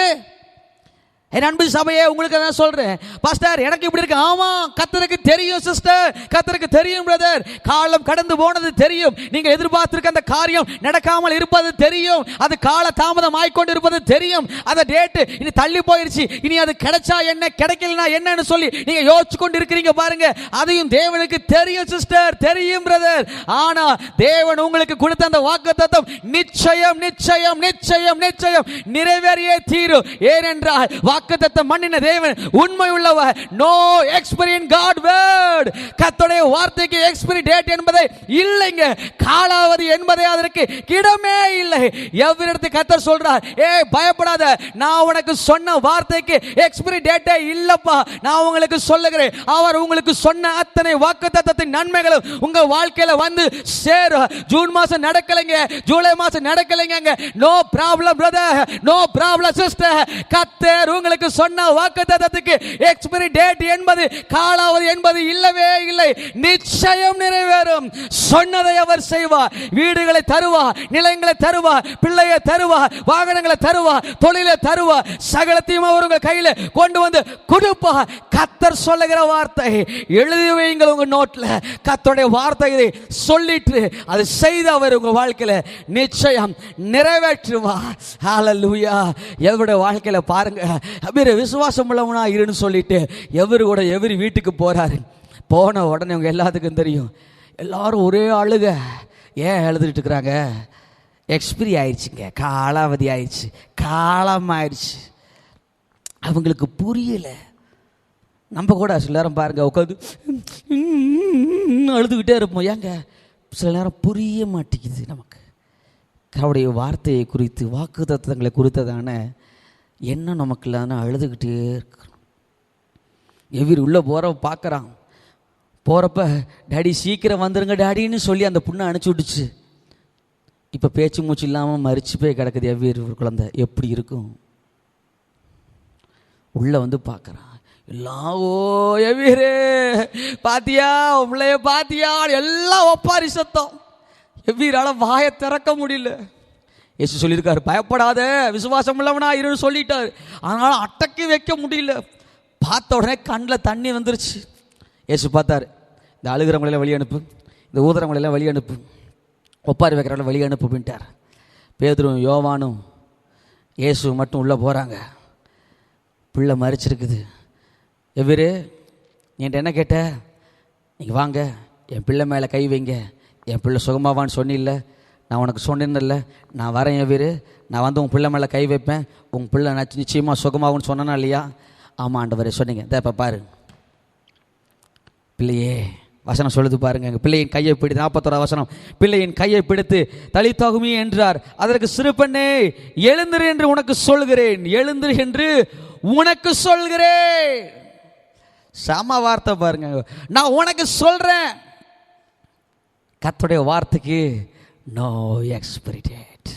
என் அன்பு சபையே உங்களுக்கு நான் சொல்கிறேன் பாஸ்டர் எனக்கு இப்படி இருக்கு. ஆமாம் கத்தருக்கு தெரியும் சிஸ்டர் கத்தருக்கு தெரியும் பிரதர் காலம் கடந்து போனது தெரியும். நீங்கள் எதிர்பார்த்திருக்க அந்த காரியம் நடக்காமல் இருப்பது தெரியும். அது கால தாமதம் ஆய்கொண்டு இருப்பது தெரியும். அந்த டேட்டு இனி தள்ளி போயிருச்சு. இனி அது கிடைச்சா என்ன கிடைக்கலனா என்னன்னு சொல்லி நீங்கள் யோசிச்சு கொண்டு இருக்கிறீங்க பாருங்க. அதையும் தேவனுக்கு தெரியும் சிஸ்டர் தெரியும் பிரதர் ஆனா தேவன் உங்களுக்கு கொடுத்த அந்த வாக்குத்தத்தம் நிச்சயம் நிச்சயம் நிச்சயம் நிச்சயம் நிறைவேறியே தீரும். ஏனென்றால் வாக்குத்தத்தம் மண்ணின தேவன் உண்மை உள்ளவர் நோ எக்ஸ்பீரியன் காட் வேர்ட் கத்தோடைய வார்த்தைக்கு எக்ஸ்பிரி டேட் என்பதை இல்லைங்க. காலாவதி என்பதே அதற்கு இடமே இல்லை. எவ்விடத்து கத்தர் சொல்றார் ஏ பயப்படாத. நான் உனக்கு சொன்ன வார்த்தைக்கு எக்ஸ்பிரி டேட்டே இல்லப்பா. நான் உங்களுக்கு சொல்லுகிறேன். அவர் உங்களுக்கு சொன்ன அத்தனை வாக்குத்தத்தத்தின் நன்மைகளும் உங்க வாழ்க்கையில வந்து சேரும். ஜூன் மாசம் நடக்கலைங்க. ஜூலை மாசம் நடக்கலைங்க no problem brother no problem sister கத்தர் உங்களுக்கு சொன்ன வாக்குத்தத்தத்துக்கு எக்ஸ்பிரி டேட் என்பது காலாவதி என்பது இல்லவே இல்லை. நிச்சயம் நிறைவேறும். சொன்னதை அவர் செய்வார் வீடுகளை தருவா நிலங்களை தருவா பிள்ளையை தருவா வாகனங்களை தருவா தொழிலை தருவா சகலத்தையும் அவர் உங்க கையில கொண்டு வந்து கொடுப்பா. கத்தர் சொல்லுகிற வார்த்தை எழுதி வைங்கள் உங்க நோட்ல. கத்தோடைய வார்த்தை இதை சொல்லிட்டு அதை செய்து அவர் உங்க வாழ்க்கையில நிச்சயம் நிறைவேற்றுவா. ஹாலலூயா எவருடைய வாழ்க்கையில பாருங்க. அபிர விசுவாசம் உள்ளவனா இருன்னு சொல்லிட்டு எவரு கூட எவரு வீட்டுக்கு போகிறாரு போன உடனே இவங்க எல்லாத்துக்கும் தெரியும். எல்லாரும் ஒரே அழுக. ஏன் எழுதிட்டு இருக்கிறாங்க? எக்ஸ்பிரி ஆயிடுச்சுங்க. காலாவதி ஆயிடுச்சு. காலம் ஆயிடுச்சு. அவங்களுக்கு புரியலை. நம்ம கூட சில நேரம் பாருங்க உட்காந்து அழுதுகிட்டே இருப்போம். ஏங்க? சில நேரம் புரிய மாட்டேங்குது நமக்கு. அவருடைய வார்த்தையை குறித்து வாக்கு தத்துவங்களை குறித்ததான என்ன நமக்கு இல்லாத அழுதுகிட்டே இருக்கிறோம் எவ்விர் உள்ளே போகிற பார்க்குறான். போகிறப்ப டேடி சீக்கிரம் வந்துருங்க டாடின்னு சொல்லி அந்த புண்ணை அனுப்பிச்சி விட்டுச்சு. இப்போ பேச்சு மூச்சு இல்லாமல் மறிச்சு போய் கிடக்குது எவ்விர் ஒரு குழந்தை. எப்படி இருக்கும்? உள்ளே வந்து பார்க்குறான். எல்லாம் ஓ எவ்வீரே பாத்தியா? உன் பாத்தியா? எல்லாம் ஒப்பாரி சத்தம். எவ்வீரால் வாயை திறக்க முடியல. இயேசு சொல்லியிருக்காரு பயப்படாத விசுவாசம் உள்ளவனா இரு சொல்லிட்டார். அதனால் அட்டக்கி வைக்க முடியல. பார்த்த உடனே கண்ணில் தண்ணி வந்துருச்சு. இயேசு பார்த்தாரு இந்த அழுகிறவங்களெல்லாம் வழி அனுப்பு இந்த ஊதுறவங்களெல்லாம் வழி அனுப்பு ஒப்பாரி வைக்கிறவங்கள வழி அனுப்பு அப்படின்ட்டார். பேதுரும் யோவானும் இயேசு மட்டும் உள்ளே போகிறாங்க பிள்ளை மறிச்சிருக்குது எவ்விரு என்கிட்ட என்ன கேட்ட? நீங்கள் வாங்க என் பிள்ளை மேலே கை வைங்க என் பிள்ளை சுகமாவான்னு சொன்னில்ல நான் உனக்கு சொன்னேன்ல நான் வரேன் வீர். நான் வந்து உன் பிள்ளை மேலே கை வைப்பேன். உன் பிள்ளை நச்சு நிச்சயமாக சுகமாகும்னு சொன்னேன்னா இல்லையா? ஆமாம் ஆண்டவரே சொன்னீங்க. இதை இப்போ பாரு. பிள்ளையே வசனம் சொல்லுது பாருங்க. எங்கள் பிள்ளையின் கையை பிடி நாற்பத்தோரா வசனம். பிள்ளையின் கையை பிடித்து தலித்தாகுமே என்றார். அதற்கு சிறுப்பண்ணே எழுந்துரு எழுந்திரு என்று உனக்கு சொல்கிறேன். எழுந்திரு என்று உனக்கு சொல்கிறேன். சம வார்த்தை பாருங்க. நான் உனக்கு சொல்கிறேன் கத்துடைய வார்த்தைக்கு நோ எக்ஸ்பிரிட்டேட்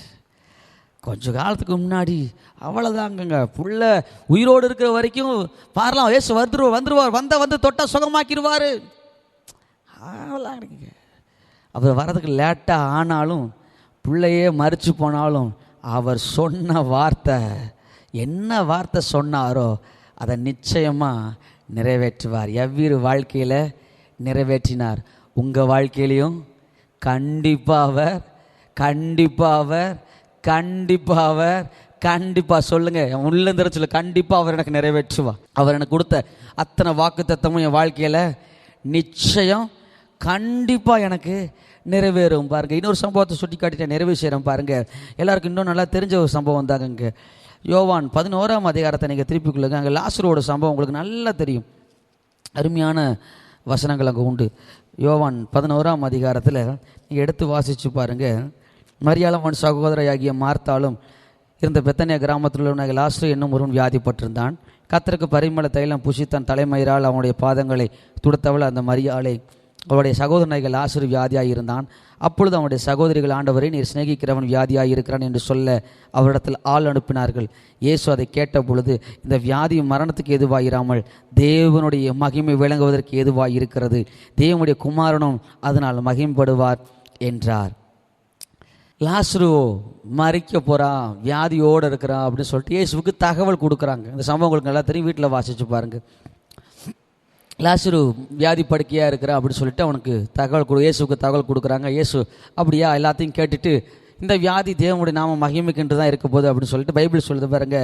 கொஞ்சம் கொஞ்ச காலத்துக்கு முன்னாடி அவ்வளோதாங்கங்க புள்ள உயிரோடு இருக்கிற வரைக்கும் பாரலாம் ஏசு வந்துருவார் வந்துருவார் வந்த வந்து தொட்டால் சுகமாக்கிடுவார் அவ்வளோங்க இருக்குங்க. அவர் வர்றதுக்கு லேட்டாக ஆனாலும் பிள்ளையே மறித்து போனாலும் அவர் சொன்ன வார்த்தை என்ன வார்த்தை சொன்னாரோ அதை நிச்சயமாக நிறைவேற்றுவார். எவ்விரு வாழ்க்கையில் நிறைவேற்றினார்? உங்கள் வாழ்க்கையிலையும் கண்டிப்பாக அவர் கண்டிப்பாக அவர் கண்டிப்பாக அவர் கண்டிப்பாக சொல்லுங்க என் உள்ளந்திர சொல்லு கண்டிப்பாக அவர் எனக்கு நிறைவேற்றுவா. அவர் எனக்கு கொடுத்த அத்தனை வாக்கு என் வாழ்க்கையில் நிச்சயம் கண்டிப்பாக எனக்கு நிறைவேறும் பாருங்க. இன்னொரு சம்பவத்தை சுட்டி காட்டிட்டேன் நிறைவு செய்கிறேன் பாருங்க. எல்லாருக்கும் இன்னும் நல்லா தெரிஞ்ச ஒரு சம்பவம் தாங்க இங்கே யோவான் பதினோராம் அதிகாரத்தை நீங்கள் திருப்பி கொள்ளுங்க. அங்கே லாசரோட சம்பவம் உங்களுக்கு நல்லா தெரியும். அருமையான வசனங்கள் அங்கே உண்டு. யோவான் பதினோராம் அதிகாரத்தில் நீங்கள் எடுத்து வாசித்து பாருங்கள் மரியாளவன் சகோதரையாகிய மார்த்தாலும் இருந்த பெத்தனிய கிராமத்தில் உள்ள லாஸ்ரு என்னும் ஒருவன் வியாதிப்பட்டிருந்தான். கத்தருக்கு பரிமள தைலம் புஷி தன் தலைமயிரால் அவனுடைய பாதங்களை துடுத்தவள் அந்த மரியாளை. அவருடைய சகோதரனைகள் லாசரு வியாதியாக இருந்தான். அப்பொழுது அவனுடைய சகோதரிகள் ஆண்டவரை நீர் சிநேகிக்கிறவன் வியாதியாக இருக்கிறான் என்று சொல்ல அவரிடத்தில் ஆள் அனுப்பினார்கள். இயேசு அதை கேட்ட பொழுது இந்த வியாதி மரணத்துக்கு எதுவாயிராமல் தேவனுடைய மகிமை விளங்குவதற்கு எதுவாக இருக்கிறது தேவனுடைய குமாரனும் அதனால் மகிம்படுவார் என்றார். லாஸ்ரு மறிக்க போகிறான் வியாதியோடு இருக்கிறான் அப்படின்னு சொல்லிட்டு இயேசுவுக்கு தகவல் கொடுக்குறாங்க. இந்த சம்பவங்களுக்கு எல்லாத்தையும் நல்லா தெரியும். வீட்டில் வாசிச்சு பாருங்கள் லாசுரு வியாதி படுக்கையாக இருக்கிறா அப்படின்னு சொல்லிட்டு அவனுக்கு தகவல் கொடு இயேசுவுக்கு தகவல் கொடுக்குறாங்க. இயேசு அப்படியா? எல்லாத்தையும் கேட்டுட்டு இந்த வியாதி தேவனுடைய நாம மகிமைக்கென்று தான் இருக்க போது அப்படின்னு சொல்லிட்டு பைபிள் சொல்லுது பாருங்க.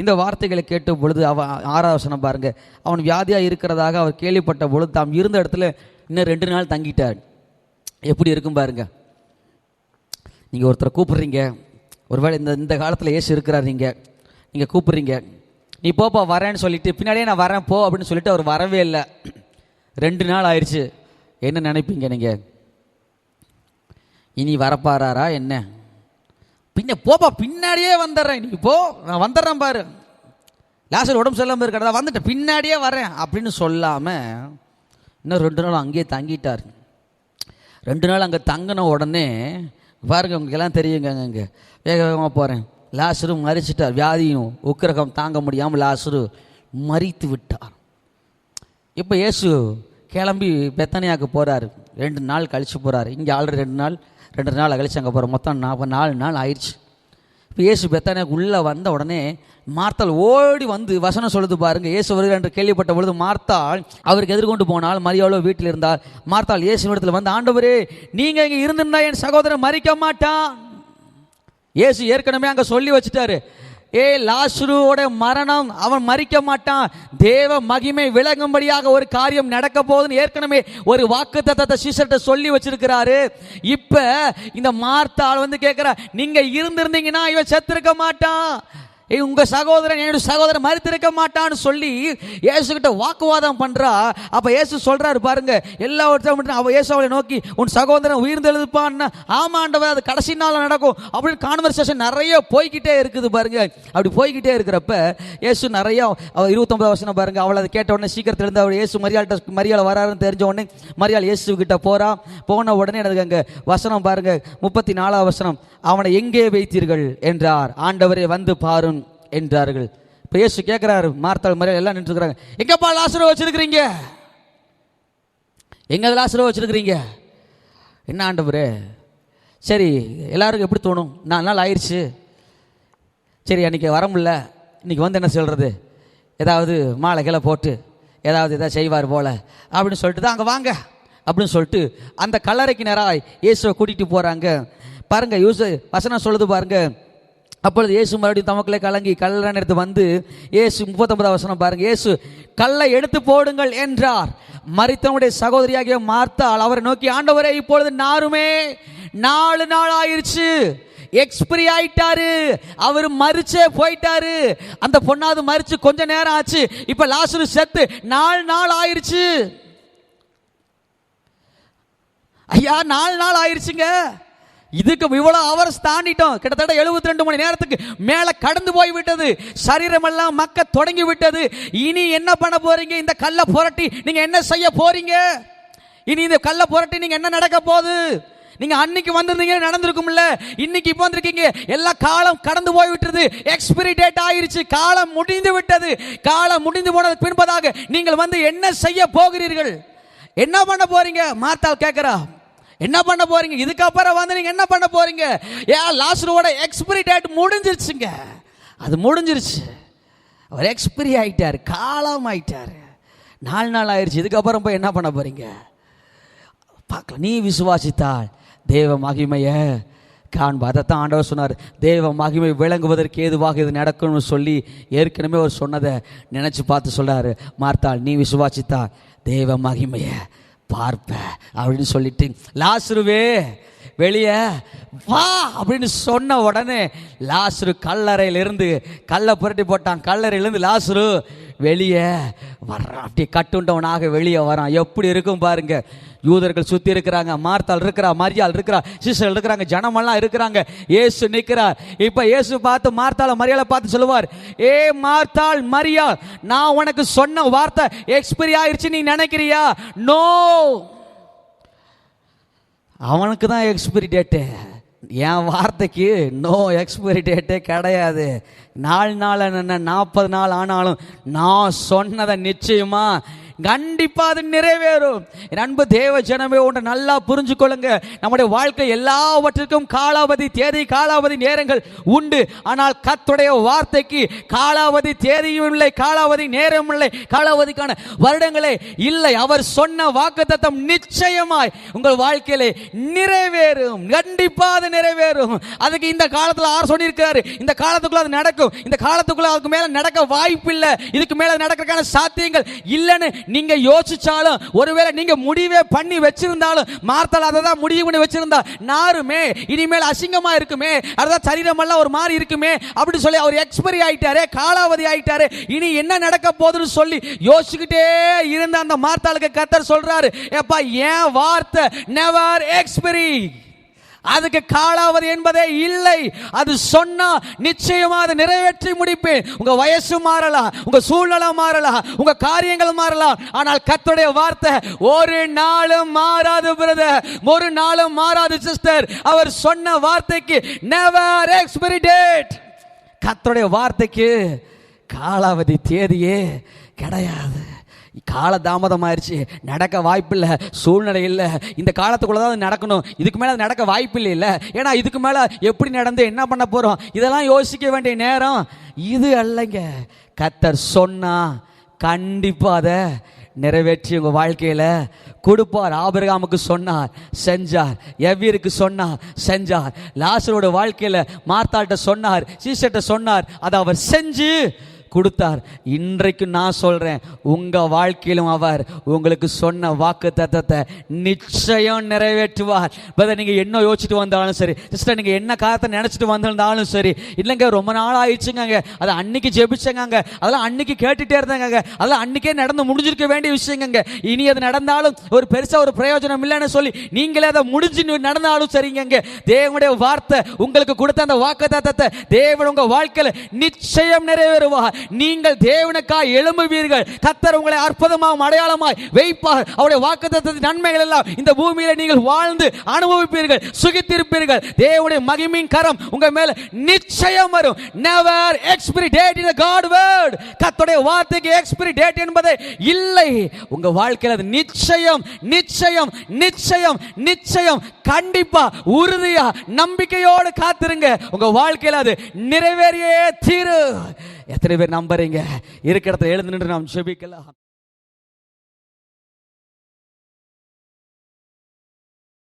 இந்த வார்த்தைகளை கேட்ட பொழுது அவன் ஆராவசனம் பாருங்க. அவன் வியாதியாக இருக்கிறதாக அவர் கேள்விப்பட்ட பொழுது தாம் இருந்த இடத்துல இன்னும் ரெண்டு நாள் தங்கிட்டார். எப்படி இருக்கும் பாருங்க. நீங்கள் ஒருத்தரை கூப்பிட்றீங்க. ஒருவேளை இந்த இந்த காலத்தில் ஏசு இருக்கிறார் நீங்கள் நீங்கள் கூப்பிட்றீங்க. நீ போப்பா வரேன்னு சொல்லிட்டு பின்னாடியே நான் வரேன் போ அப்படின்னு சொல்லிட்டு அவர் வரவே இல்லை. ரெண்டு நாள் ஆயிடுச்சு. என்ன நினைப்பீங்க நீங்கள் இனி வரப்பாராரா என்ன? பின்ன போப்பா பின்னாடியே வந்துடுறேன். நீ போ நான் வந்துடுறேன் பாரு. லாஸ்ட் உடம்பு சொல்லாமல் இருக்கிறதா வந்துட்டேன். பின்னாடியே வரேன் அப்படின்னு சொல்லாமல் இன்னும் ரெண்டு நாள் அங்கேயே தங்கிட்டார். ரெண்டு நாள் அங்கே தங்கின உடனே பாருங்க உங்களுக்கெல்லாம் தெரியுங்க அங்கே வேக வேகமாக போகிறேன் லாசரு மறிச்சிட்டார். வியாதியும் உக்கிரகம் தாங்க முடியாமல் லாசரு மறித்து விட்டார் இப்போ இயேசு கிளம்பி பெத்தனியாவுக்கு போகிறாரு ரெண்டு நாள் கழிச்சு போகிறார் இங்கே ஆல்ரெடி ரெண்டு நாள் ரெண்டு நாள் கழிச்சு அங்கே போகிறோம் மொத்தம் நாற்பது நாலு நாள் ஆயிடுச்சு. இப்போ இயேசு பெத்தானியாவுக்கு உள்ளே வந்த உடனே மார்த்தாள் ஓடி வந்து வசனம் சொல்லுது பாருங்கள் இயேசு வருகிறார் என்று கேள்விப்பட்ட பொழுது மார்த்தாள் அவருக்கு எதிர்கொண்டு போனால் மரியாளோ வீட்டில் இருந்தார். மார்த்தாள் இயேசு இடத்துல வந்து ஆண்டவரே நீங்கள் இங்கே இருந்திருந்தா என் சகோதரன் மறிக்க மாட்டான். இயேசு ஏற்கனவே அங்கே சொல்லி வச்சுட்டாரு. ஏ லாசுருவோட மரணம் அவன் மறிக்க மாட்டான். தேவ மகிமை விளங்கும்படியாக ஒரு காரியம் நடக்க போகுதுன்னு ஏற்கனவே ஒரு வாக்கு தத்தத்தை சீசர்கிட்ட சொல்லி வச்சிருக்கிறாரு. இப்போ இந்த மார்த்தாள் வந்து கேட்கிறா நீங்கள் இருந்திருந்தீங்கன்னா இவன் செத்திருக்க மாட்டான். ஏய் உங்க சகோதரன் என்னுடைய சகோதரன் மறுத்திருக்க மாட்டான்னு சொல்லி இயேசுகிட்ட வாக்குவாதம் பண்றா. அப்ப இயேசு சொல்றாரு பாருங்க எல்லா ஒருத்தரும் அவ இயேசு அவளை நோக்கி உன் சகோதரன் உயிர்ந்தெழுதுப்பான்னு ஆமாண்டவர் அது கடைசி நாள் நடக்கும். அப்படின்னு கான்வர்சேஷன் நிறைய போய்கிட்டே இருக்குது பாருங்க. அப்படி போய்கிட்டே இருக்கிறப்ப இயேசு நிறைய அவள் இருபத்தொன்பது வருஷம் பாருங்க அவளை அதை கேட்ட உடனே சீக்கிரத்தில் இருந்து அவள் இயேசு மரியாள்கிட்ட மரியாதை வராருன்னு தெரிஞ்ச உடனே மரியாள் இயேசு கிட்ட போறா. போன உடனே எனக்கு அங்க? வசனம் பாருங்க முப்பத்தி நாலாவது வசனம் அவனை எங்கே வைத்தீர்கள்? என்றார். ஆண்டவரே வந்து பாரும் என்றார்கள். இப்போ இயேசு கேட்குறாரு மார்த்தாள் மரியாதை எல்லாம் நின்றுக்கிறாங்க எங்கப்பா லாசரோ வச்சிருக்கிறீங்க? எங்கே லாசரோ வச்சுருக்குறீங்க? என்ன ஆண்டவர்? சரி எல்லாருக்கும் எப்படி தோணும்? நாலு நாள் ஆயிடுச்சு. சரி அன்றைக்கி வர முடில இன்றைக்கி வந்து என்ன சொல்கிறது ஏதாவது மாலை கீழே போட்டு ஏதாவது எதாவது செய்வார் போல். அப்படின்னு சொல்லிட்டு தான் அங்கே வாங்க. அப்படின்னு சொல்லிட்டு அந்த கல்லறைக்கு நேராக இயேசுவை கூட்டிகிட்டு போகிறாங்க பாருங்கள் யூசு வசனம் சொல்லுது பாருங்கள் அப்பொழுது இயேசு மறுபடியும் தமக்களை கலங்கி கல்லன் எடுத்து வந்து இயேசு முப்பத்தொன்பதாம் வசனம் பாருங்க. இயேசு கல்லை எடுத்து போடுங்கள் என்றார். மறித்தவனுடைய சகோதரியாகிய மார்த்தால் அவரை நோக்கி ஆண்டவரே இப்பொழுது நாருமே நாலு நாள் ஆயிருச்சு எக்ஸ்பிரி ஆயிட்டாரு. அவர் மறிச்சே போயிட்டாரு. அந்த பொண்ணாவது மறிச்சு கொஞ்ச நேரம் ஆச்சு. இப்ப லாசரு செத்து நாலு நாள் ஆயிடுச்சு ஐயா நாலு நாள் ஆயிடுச்சுங்க இதுக்கு இவ்வளவு அவர்ஸ் தாண்டிட்டோம். கிட்டத்தட்ட 72 ரெண்டு மணி நேரத்துக்கு மேல கடந்து போய் விட்டது. சரீரமெல்லாம் மக்க தொடங்கி விட்டது. இனி என்ன பண்ண போறீங்க? இந்த கல்லை புரட்டி நீங்க என்ன செய்ய போறீங்க? இனி இந்த கல்லை புரட்டி நீங்க என்ன நடக்க போகுது? நீங்க அன்னைக்கு வந்திருந்தீங்க நடந்திருக்கும்ல. இன்னைக்கு இப்போ வந்திருக்கீங்க. எல்லா காலம் கடந்து போய் விட்டது. எக்ஸ்பிரி டேட் ஆயிருச்சு. காலம் முடிந்து விட்டது. காலம் முடிந்து போனது பின்பதாக நீங்கள் வந்து என்ன செய்ய போகிறீர்கள்? என்ன பண்ண போறீங்க? மாத்தாள் கேட்கிறா என்ன பண்ண போறீங்க? இதுக்கப்புறம் வந்து நீங்க என்ன பண்ண போறீங்க? ஏன் லாஸ்டரோட எக்ஸ்பிரி டேட் முடிஞ்சிருச்சுங்க. அது முடிஞ்சிருச்சு. அவர் எக்ஸ்பிரி ஆயிட்டார் காலம் ஆயிட்டார். நாலு நாள் ஆயிடுச்சு இதுக்கப்புறம் போய் என்ன பண்ண போறீங்க? பார்க்கலாம். நீ விசுவாசித்தால் தேவ மகிமைய காண்பா. அதைத்தான் ஆண்டவர் சொன்னார். தேவ மகிமை விளங்குவதற்கு ஏதுவாக இது நடக்கும்னு சொல்லி ஏற்கனவே அவர் சொன்னதை நினச்சி பார்த்து சொல்றாரு. மார்த்தாள் நீ விசுவாசித்தா தேவ மகிமையை பார்ப்பேன் அப்படின்னு சொல்லிட்டு லாசுருவே வெளியே வா அப்படின்னு சொன்ன உடனே லாசுரு கல்லறையிலிருந்து கல்லை புரட்டி போட்டான். கல்லறையிலேருந்து லாசுரு வெளியே வர்றான். அப்படியே கட்டுண்டவனாக வெளியே வரான் எப்படி இருக்கும் பாருங்கள் யூதர்கள் சுற்றி இருக்கிறாங்க மார்த்தாள் இருக்கிறா மரியாள் இருக்கிறா சிஸ்டர் இருக்கிறாங்க ஜனமெல்லாம் இருக்கிறாங்க. ஏசு நிற்கிறார் இப்போ ஏசு பார்த்து மார்த்தாள மரியாதை பார்த்து சொல்லுவார் ஏ மார்த்தாள் மரியாள் நான் உனக்கு சொன்ன வார்த்தை எக்ஸ்பைரி ஆயிடுச்சு நீ நினைக்கிறியா? நோ அவனுக்கு தான் எக்ஸ்பைரி டேட்டு என் வார்த்தைக்கு நோ எக்ஸ்பைரி டேட்டே கிடையாது. நாலு நாள் என்ன நாற்பது நாள் ஆனாலும் நான் சொன்னதை நிச்சயமாக கண்டிப்பா அது நிறைவேறும். என் அன்பு தேவ ஜனமே ஒன்று நல்லா புரிஞ்சுக்கொள்ளுங்க. நம்முடைய வாழ்க்கை எல்லாவற்றிற்கும் காலாவதி தேதி காலாவதி நேரங்கள் உண்டு. ஆனால் கத்துடைய வார்த்தைக்கு காலாவதி தேதியும் இல்லை காலாவதி நேரமும் இல்லை காலாவதிக்கான வருடங்களே இல்லை. அவர் சொன்ன வாக்குத்தத்தம் நிச்சயமாய் உங்கள் வாழ்க்கையிலே நிறைவேறும். கண்டிப்பா அது நிறைவேறும். அதுக்கு இந்த காலத்தில் ஆர் சொல்லியிருக்காரு. இந்த காலத்துக்குள்ள அது நடக்கும். இந்த காலத்துக்குள்ள அதுக்கு மேல நடக்க வாய்ப்பு இல்லை இதுக்கு மேல நடக்கிறதுக்கான சாத்தியங்கள் இல்லைன்னு நீங்க யோசிச்சாலும் ஒருவேளை நீங்க முடிவே பண்ணி வச்சிருந்தாலும் மார்த்தால் அதை தான் முடிவு பண்ணி வச்சிருந்தா நாருமே இனிமேல் அசிங்கமா இருக்குமே அதான் சரீரம் எல்லாம் ஒரு மாதிரி இருக்குமே அப்படி சொல்லி அவர் எக்ஸ்பைரி ஆயிட்டாரு காலாவதி ஆயிட்டாரு இனி என்ன நடக்க போகுதுன்னு சொல்லி யோசிச்சுக்கிட்டே இருந்த அந்த மார்த்தாளுக்கு கத்தர் சொல்றாரு ஏப்பா என் வார்த்தை நெவர் எக்ஸ்பைரி அதுக்கு காலாவதி என்பதே இல்லை. அது சொன்னா நிச்சயமா அதை நிறைவேற்றி முடிப்பேன். உங்க வயசு மாறலாம் உங்க சூழ்நிலை மாறலாம் உங்க காரியங்கள் மாறலாம். ஆனால் கத்துடைய வார்த்தை ஒரு நாளும் மாறாது பிரதர் ஒரு நாளும் மாறாது சிஸ்டர். அவர் சொன்ன வார்த்தைக்கு நெவர் எக்ஸ்பிரி டேட் கத்துடைய வார்த்தைக்கு காலாவதி தேதியே கிடையாது. கால தாமதமாயிருச்சு நடக்க வாய்ப்பில்லை சூழ்நிலை இல்லை. இந்த காலத்துக்குள்ளே தான் அது நடக்கணும். இதுக்கு மேலே நடக்க வாய்ப்பு இல்லை. ஏன்னா இதுக்கு மேலே எப்படி நடந்து என்ன பண்ண போகிறோம் இதெல்லாம் யோசிக்க வேண்டிய நேரம். இது அல்லங்க. கத்தர் சொன்னா கண்டிப்பாக அதை நிறைவேற்றி உங்கள் வாழ்க்கையில் கொடுப்பார். ஆபிரகாமுக்கு சொன்னார் செஞ்சார். எவ்வீருக்கு சொன்னார் செஞ்சார். லாசரோட வாழ்க்கையில் மார்த்தாட்ட சொன்னார் சீசர்ட்ட சொன்னார் அதை அவர் செஞ்சு கொடுத்தார். இன்றைக்கு நான் சொல்கிறேன் உங்கள் வாழ்க்கையிலும் அவர் உங்களுக்கு சொன்ன வாக்கு தத்தத்தை நிச்சயம் நிறைவேற்றுவார். பிரதர் நீங்கள் என்ன யோசிச்சுட்டு வந்தாலும் சரி சிஸ்டர் நீங்கள் என்ன காலத்தை நினச்சிட்டு வந்திருந்தாலும் சரி இல்லைங்க ரொம்ப நாள் ஆயிடுச்சுங்க அதை அன்னைக்கு ஜெபிச்சங்க அதெல்லாம் அன்னைக்கு கேட்டுட்டே இருந்தாங்க அதெல்லாம் அன்னைக்கே நடந்து முடிஞ்சிருக்க வேண்டிய விஷயங்க இனி அது நடந்தாலும் ஒரு பெருசாக ஒரு பிரயோஜனம் இல்லைன்னு சொல்லி நீங்களே அதை முடிஞ்சு நடந்தாலும் சரிங்க தேவனுடைய வார்த்தை உங்களுக்கு கொடுத்த அந்த வாக்கு தத்தத்தை தேவன் உங்கள் வாழ்க்கையில் நிச்சயம் நிறைவேறுவார். நீங்கள் தேவனுக்காய் எழும்புவீர்கள். கத்தர் உங்களை அற்புதமாகவும் அடையாளமாய் வைப்பார். அவருடைய வாக்குத்தத்தத்தின் நன்மைகள் எல்லாம் இந்த பூமியில நீங்கள் வாழ்ந்து அனுபவிப்பீர்கள் சுகித்திருப்பீர்கள். தேவனுடைய மகிமின் கரம் உங்க மேல நிச்சயம் வரும். Never expiry date in God word கத்தோடைய வார்த்தைக்கு எக்ஸ்பிரி டேட் என்பதே இல்லை. உங்க வாழ்க்கையில் அது நிச்சயம் நிச்சயம் நிச்சயம் நிச்சயம். கண்டிப்பா உறுதியா நம்பிக்கையோடு காத்திருங்க. உங்க வாழ்க்கையில் அது நிறைவேறியே தீரு. எத்தனை பேர் நம்புறீங்க? இருக்கிற இடத்துல எழுந்து நின்று நாம் ஜெபிக்கலாம்.